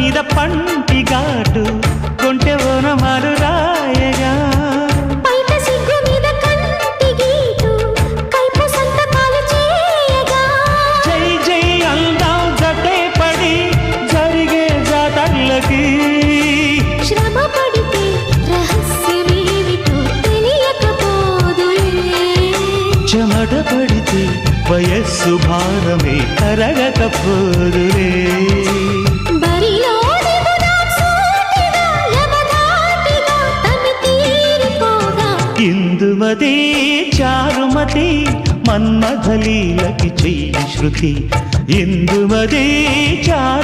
మీద పంటి ఘాటు కొంటె ఓనమాలు రాయగా. జై జై అందాం జటే పడి జరిగే జాతర్లకి. శ్రమ పడితే రహస్యమేమిటో తెలియకపోదులే. చెమట పడితే వయస్సు భారమే కరగకపోదులే ఇందుమదే ఇందుమతి చారుమతి మన్మథలీలకి చెయ్యి శృతి. ఇందుమదే చారు